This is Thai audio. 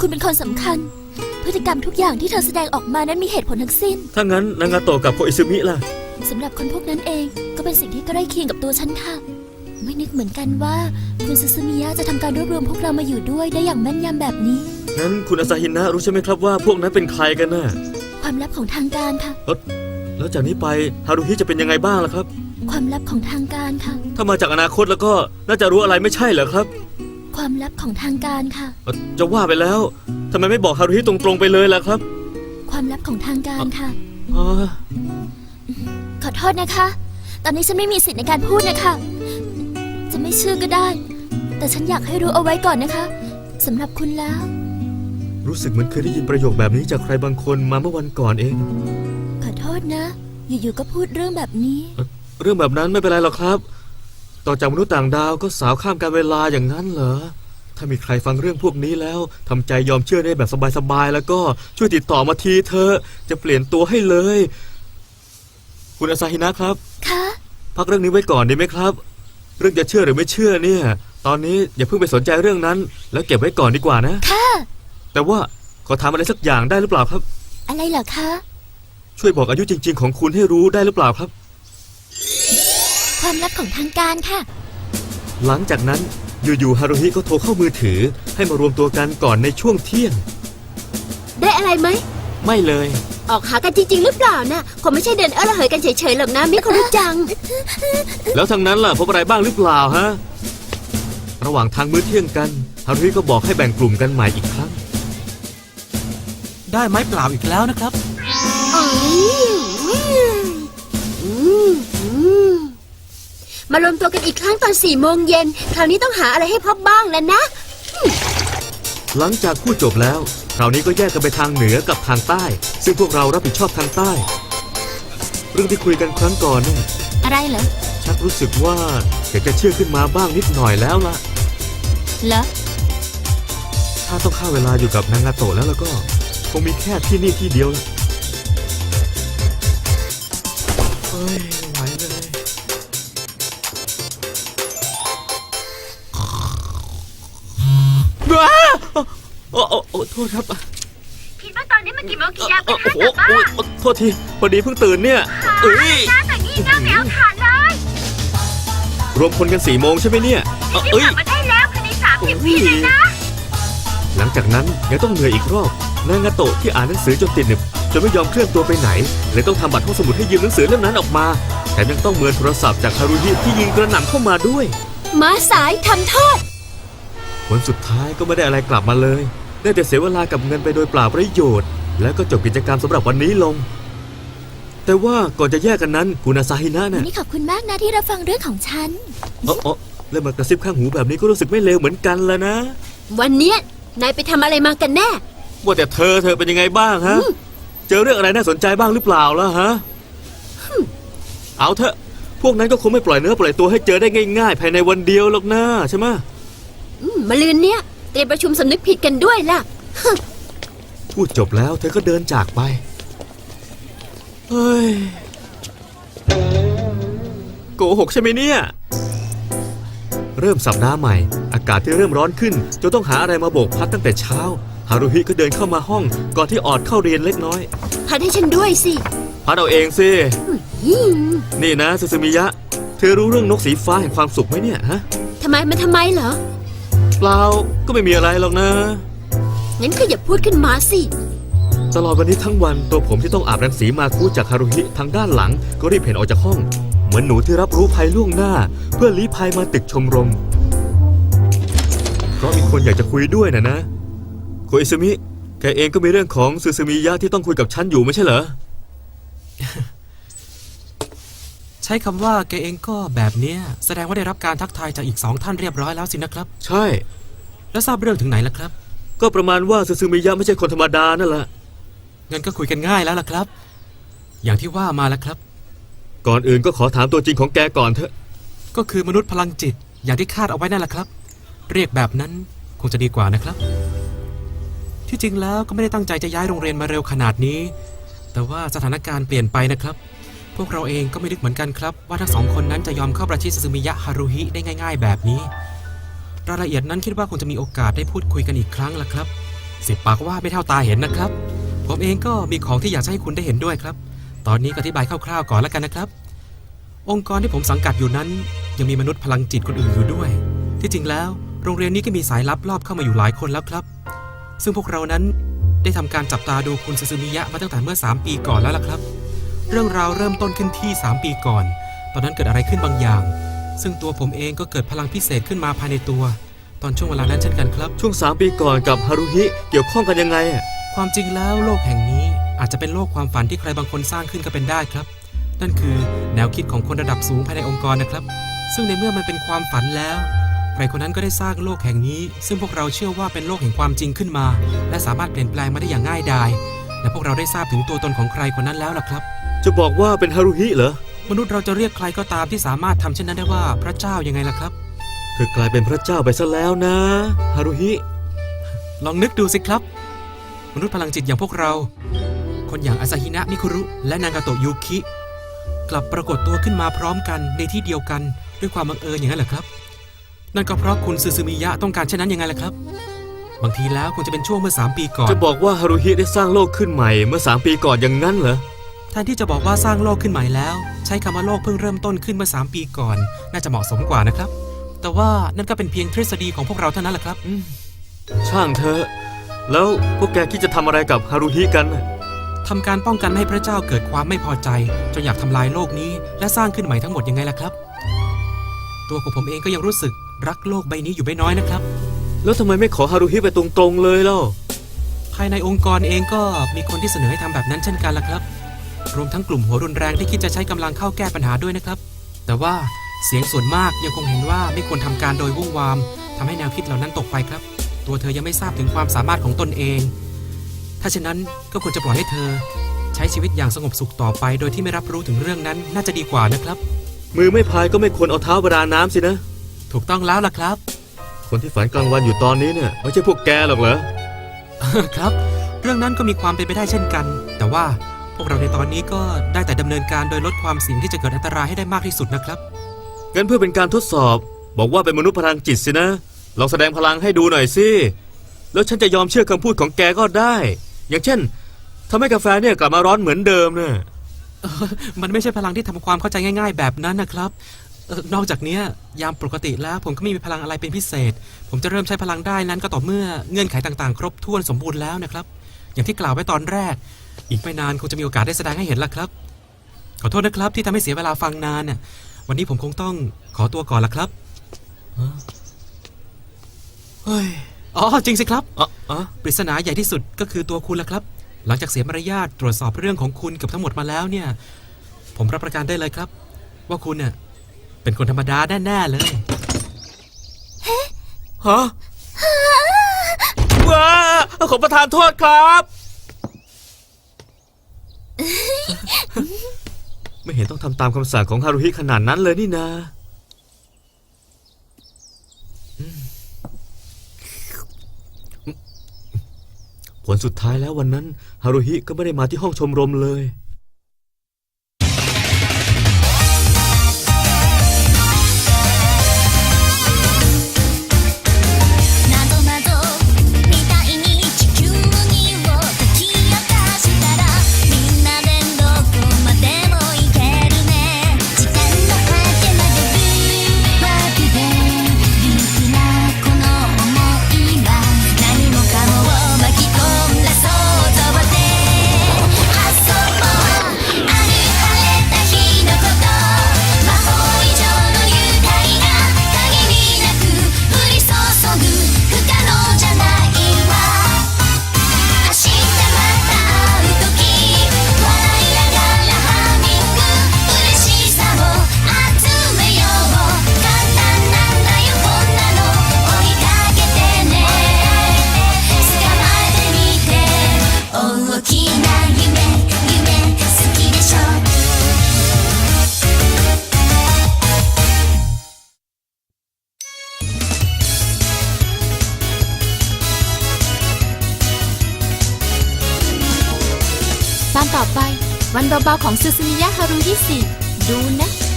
คุณเป็นคนสำคัญ พฤติกรรมทุกอย่างที่เธอแสดงออกมานั้นมีเหตุผลทั้งสิ้น ถ้างั้นนางาโตะกับโคอิซึมิล่ะ สำหรับคนพวกนั้นเองก็เป็นสิ่งที่ใกล้เคียงกับตัวฉันค่ะ ไม่นึกเหมือนกันว่าคุณซูซูมิยะจะทำการรวบรวมพวกเรามาอยู่ด้วยได้อย่างแม่นยำแบบนี้ งั้นคุณอาซาฮินะรู้ใช่ไหมครับว่าพวกนั้นเป็นใครกันน่ะความลับของทางการค่ะ แล้วจากนี้ไปฮารุฮิจะเป็นยังไงบ้างล่ะครับ ความลับของทางการค่ะ ถ้ามาจากอนาคตแล้วก็น่าจะรู้อะไรไม่ใช่เหรอครับ ความลับของทางการค่ะ เอ่อจะว่าไปแล้วทำไมไม่บอกฮารุฮิตรงๆไปเลยล่ะครับความลับของทางการค่ะ อ๋อขอโทษนะคะ ตอนนี้ฉันไม่มีสิทธิ์ในการพูดนะคะ จะไม่เชื่อก็ได้ แต่ฉันอยากให้รู้เอาไว้ก่อนนะคะสำหรับคุณแล้ว รู้สึกเหมือนเคยได้ยินประโยคแบบนี้จากใครบางคนมาเมื่อวันก่อนเอง ขอโทษนะ อยู่ๆก็พูดเรื่องแบบนี้ เรื่องแบบนั้นไม่เป็นไรหรอกครับ ต่อจากมนุษย์ต่างดาวก็สาวข้ามการเวลาอย่างนั้นเหรอ ถ้ามีใครฟังเรื่องพวกนี้แล้วทำใจยอมเชื่อได้แบบสบายๆแล้วก็ช่วยติดต่อมาทีเธอะจะเปลี่ยนตัวให้เลย คุณอาซาฮินะครับ คะพักเรื่องนี้ไว้ก่อนดีไหมครับ เรื่องจะเชื่อหรือไม่เชื่อเนี่ย ตอนนี้อย่าเพิ่งไปสนใจเรื่องนั้น แล้วเก็บไว้ก่อนดีกว่านะ ค่ะ แต่ว่าขอถามอะไรสักอย่างได้หรือเปล่าครับ อะไรเหรอคะ ช่วยบอกอายุจริง ๆ ของคุณให้รู้ได้หรือเปล่าครับ ความลับของทางการค่ะ หลังจากนั้นอยู่ๆฮารุฮิก็โทรเข้ามือถือให้มารวมตัวกันก่อนในช่วงเที่ยง ได้อะไรไหม ไม่เลย ออกหากันจริง ๆ หรือเปล่านะคงไม่ใช่เดินเออระเหยกันเฉยๆหรอกนะมิคุรุจัง แล้วทางนั้นล่ะพบอะไรบ้างหรือเปล่าฮะ ระหว่างทางมื้อเที่ยงกันฮารุฮิก็บอกให้แบ่งกลุ่มกันใหม่อีกครั้ง ได้ไม้เปล่าอีกแล้วนะครับอืมอื มารวมตัวกันอีกครั้งตอนสี่โมงเย็น คราวนี้ต้องหาอะไรให้พบบ้างแล้วนะ หลังจากพูดจบแล้ว คราวนี้ก็แยกกันไปทางเหนือกับทางใต้ ซึ่งพวกเรารับผิดชอบทางใต้ เรื่องที่คุยกันครั้งก่อนเนี่ยอะไรเหรอ ชักรู้สึกว่าอยากจะเชื่อขึ้นมาบ้างนิดหน่อยแล้วล่ะ เหรอ ถ้าต้องฆ่าเวลาอยู่กับนางาโตะแล้วแล้วก็ คงมีแค่ที่นี่ที่เดียวละเฮ้ย โอ้โอ้โอ้โทษครับคิดว่าตอนนี้มันกี่โมงกี่ยามโอ้โหโอ้โอ้โทษทีพอดีเพิ่งตื่นเนี่ยเอ้ยแต่งี้น่าไม่เอาขาดเลยรวมคนกันสี่โมงใช่ไหมเนี่ยเอ้าเอ้ยมาได้แล้วภายในสามสิบวิเลยนะ หลังจากนั้นยังต้องเหนื่อยอีกรอบนางาโตะที่อ่านหนังสือจนติดหนึบจนไม่ยอมเคลื่อนตัวไปไหนเลยต้องทำบัตรห้องสมุดให้ยืมหนังสือเล่มนั้นออกมาแถมยังต้องเมินโทรศัพท์จากฮารุฮิที่ยิงกระหน่ำเข้ามาด้วยมาสายทำโทษ ผลสุดท้ายก็ไม่ได้อะไรกลับมาเลย ได้แต่เสียเวลากับเงินไปโดยเปล่าประโยชน์ แล้วก็จบกิจกรรมสำหรับวันนี้ลง แต่ว่าก่อนจะแยกกันนั้นคุณอาซาฮินะวันน่ะนี้ขอบคุณมากนะที่รับฟังเรื่องของฉัน เอ๋อเริ่มมากระซิบข้างหูแบบนี้ก็รู้สึกไม่เลวเหมือนกันแล้วนะ วันเนี้ยนายไปทำอะไรมากันแน่ ว่าแต่เธอเธอเป็นยังไงบ้างฮะ เจอเรื่องอะไรน่าสนใจบ้างหรือเปล่าล่ะฮะ เอาเถอะ พวกนั้นก็คงไม่ปล่อยเนื้อปล่อยตัวให้เจอได้ง่ายๆ ภายในวันเดียวหรอกนะใช่ไหมอืมมาลืนเนี่ย เตรียมประชุมสำนึกผิดกันด้วยล่ะ พูดจบแล้วเธอก็เดินจากไป เฮ้ย โกหกใช่ไหมเนี่ย เริ่มสัปดาห์ใหม่ อากาศที่เริ่มร้อนขึ้นจนต้องหาอะไรมาโบกพัดตั้งแต่เช้า ฮารุฮิก็เดินเข้ามาห้องก่อนที่ออดเข้าเรียนเล็กน้อย พัดให้ฉันด้วยสิพัดเอาเองสิ อืมนี่นะซูซูมิยะ เธอรู้เรื่องนกสีฟ้าแห่งความสุขไหมเนี่ยฮะ ทำไมมันทำไมเหรอ เปล่าก็ไม่มีอะไรหรอกนะ งั้นก็อย่าพูดขึ้นมาสิ ตลอดวันนี้ทั้งวันตัวผมที่ต้องอาบรังสีมาคุจากฮารุฮิทางด้านหลัง ก็รีบเห็นออกจากห้อง เหมือนหนูที่รับรู้ภัยล่วงหน้า เพื่อลี้ภัยมาตึกชมรม เพราะมีคนอยากจะคุยด้วยนะนะโคอิซึมิแกเองก็มีเรื่องของซูซูมิยะที่ต้องคุยกับฉันอยู่ไม่ใช่เหรอใช้คำว่าแกเองก็แบบเนี้ย แสดงว่าได้รับการทักทายจากอีกสองท่านเรียบร้อยแล้วสินะครับ ใช่ แล้วทราบเรื่องถึงไหนแล้วครับ ก็ประมาณว่าซูซูมิยะไม่ใช่คนธรรมดานั่นแหละ งั้นก็คุยกันง่ายแล้วล่ะครับ อย่างที่ว่ามาแล้วครับ ก่อนอื่นก็ขอถามตัวจริงของแกก่อนเถอะ ก็คือมนุษย์พลังจิต อย่างที่คาดเอาไว้นั่นแหละครับ เรียกแบบนั้นคงจะดีกว่านะครับ ที่จริงแล้วก็ไม่ได้ตั้งใจจะย้ายโรงเรียนมาเร็วขนาดนี้ แต่ว่าสถานการณ์เปลี่ยนไปนะครับพ วกเราเองก็ไม่นึกเหมือนกันครับ ว่าทั้งสองคนนั้นจะยอมเข้าประชิดซึมิยะฮารุฮิได้ง่าย ๆ แบบนี้รายละเอียดนั้นคิดว่าคงจะมีโอกาสได้พูดคุยกันอีกครั้งละครับสิบปากว่าไม่เท่าตาเห็นนะครับ ผมเองก็มีของที่อยากจะให้คุณได้เห็นด้วยครับ ตอนนี้ก็อธิบายคร่าวๆก่อนแล้วกันนะครับ องค์กรที่ผมสังกัดอยู่นั้น ยังมีมนุษย์พลังจิตคนอื่นอยู่ด้วย ที่จริงแล้ว โรงเรียนนี้ก็มีสายลับรอบเข้ามาอยู่หลายคนแล้วครับ ซึ่งพวกเรานั้นได้ทำการจับตาดูคุณซูซูมิยะมาตั้งแต่เมื่อ 3 ปีก่อนแล้วล่ะครับ เรื่องราวเริ่มต้นขึ้นที่ 3 ปีก่อน ตอนนั้นเกิดอะไรขึ้นบางอย่าง ซึ่งตัวผมเองก็เกิดพลังพิเศษขึ้นมาภายในตัว ตอนช่วงเวลานั้นเช่นกันครับ ช่วงสามปีก่อนกับฮารุฮิเกี่ยวข้องกันยังไงอะความจริงแล้วโลกแห่งนี้อาจจะเป็นโลกความฝันที่ใครบางคนสร้างขึ้นก็เป็นได้ครับ นั่นคือแนวคิดของคนระดับสูงภายในองค์กรนะครับ ซึ่งในเมื่อมันเป็นความฝันแล้ว ใครคนนั้นก็ได้สร้างโลกแห่งนี้ ซึ่งพวกเราเชื่อว่าเป็นโลกแห่งความจริงขึ้นมา และสามารถเปลี่ยนแปลงมาได้อย่างง่ายดายและพวกเราได้ทราบถึงตัวตนของใครคนนั้นแล้วล่ะครับ จะบอกว่าเป็นฮารุฮิเหรอ มนุษย์เราจะเรียกใครก็ตามที่สามารถทำเช่นนั้นได้ว่าพระเจ้ายังไงล่ะครับ เธอกลายเป็นพระเจ้าไปซะแล้วนะ ฮารุฮิ ลองนึกดูสิครับ มนุษย์พลังจิตอย่างพวกเรา คนอย่างอาซาฮินะมิคุรุ และนางาโตะยูคิ กลับปรากฏตัวขึ้นมาพร้อมกันในที่เดียวกันด้วยความบังเอิญอย่างนั้นเหรอครับ นั่นก็เพราะคุณซูซูมิยะต้องการเช่นนั้นยังไงล่ะครับ บางทีแล้วคงจะเป็นช่วงเมื่อ 3 ปีก่อน จะบอกว่าฮารุฮิได้สร้างโลกขึ้นใหม่เมื่อสามปีก่อนอย่างนั้นเหรอ แทนที่จะบอกว่าสร้างโลกขึ้นใหม่แล้ว ใช้คำว่าโลกเพิ่งเริ่มต้นขึ้นเมื่อ 3 ปีก่อน น่าจะเหมาะสมกว่านะครับ แต่ว่านั่นก็เป็นเพียงทฤษฎีของพวกเราเท่านั้นแหละครับช่างเธอะ แล้วพวกแกคิดจะทำอะไรกับฮารุฮิกันน่ะทำการป้องกันไม่ให้พระเจ้าเกิดความไม่พอใจ จนอยากทำลายโลกนี้ และสร้างขึ้นใหม่ทั้งหมดยังไงล่ะครับ ตัวของผมเองก็ยังรู้สึกรักโลกใบนี้อยู่ไม่น้อยนะครับ แล้วทำไมไม่ขอฮารุฮิไปตรงๆเลยเล่า ภายในองค์กรเองก็มีคนที่เสนอให้ทำแบบนั้นเช่นกันล่ะครับ รวมทั้งกลุ่มหัวรุนแรงที่คิดจะใช้กำลังเข้าแก้ปัญหาด้วยนะครับ แต่ว่าเสียงส่วนมากยังคงเห็นว่าไม่ควรทำการโดยวุ่นวามทำให้แนวคิดเหล่านั้นตกไปครับ ตัวเธอยังไม่ทราบถึงความสามารถของตนเอง ถ้าเช่นนั้นก็ควรจะปล่อยให้เธอ ใช้ชีวิตอย่างสงบสุขต่อไป โดยที่ไม่รับรู้ถึงเรื่องนั้นน่าจะดีกว่านะครับ มือไม่พายก็ไม่ควรเอาเท้าไปราน้ำสินะ ถูกต้องแล้วล่ะครับ คนที่ฝันกลางวันอยู่ตอนนี้เนี่ยไม่ใช่พวกแกหรอกเหรอครับ เรื่องนั้นก็มีความเป็นไปได้เช่นกัน แต่ว่าพ วกเราในตอนนี้ก็ได้แต่ดำเนินการโดยลดความเสี่ยงที่จะเกิดอันตรายให้ได้มากที่สุดนะครับ งั้นเพื่อเป็นการทดสอบ บอกว่าเป็นมนุษย์พลังจิตสินะ ลองแสดงพลังให้ดูหน่อยสิ แล้วฉันจะยอมเชื่อคำพูดของแกก็ได้ อย่างเช่นทำให้กาแฟเนี่ยกลับมาร้อนเหมือนเดิมเนี่ยมันไม่ใช่พลังที่ทำความเข้าใจง่าย ๆ แบบนั้นนะครับเอ่อ นอกจากเนี้ยยามปกติแล้วผมก็ไม่มีพลังอะไรเป็นพิเศษ ผมจะเริ่มใช้พลังได้นั้นก็ต่อเมื่อเงื่อนไขต่างๆ ครบถ้วนสมบูรณ์แล้วนะครับ อย่างที่กล่าวไว้ตอนแรก อีกไม่นานคงจะมีโอกาสได้แสดงให้เห็นละครับ ขอโทษนะครับที่ทำให้เสียเวลาฟังนานน่ะวันนี้ผมคงต้องขอตัวก่อนละครับเฮ้ยอ๋อจริงสิครับอะอะปริศนาใหญ่ที่สุดก็คือตัวคุณละครับ หลังจากเสียมารยาทตรวจสอบเรื่องของคุณเกับทั้งหมดมาแล้วเนี่ย ผมรับประกันได้เลยครับ ว่าคุณเน่ะ เป็นคนธรรมดาแน่ๆเลยฮะว้าขอประทานโทษครับ ไม่เห็นต้องทำตามคำสั่งของฮารุฮิขนาดนั้นเลยนี่นาผลสุดท้ายแล้ววันนั้นฮารุฮิก็ไม่ได้มาที่ห้องชมรมเลย วันเบาๆของซูซูมิยะฮารุยี่สิดูนะ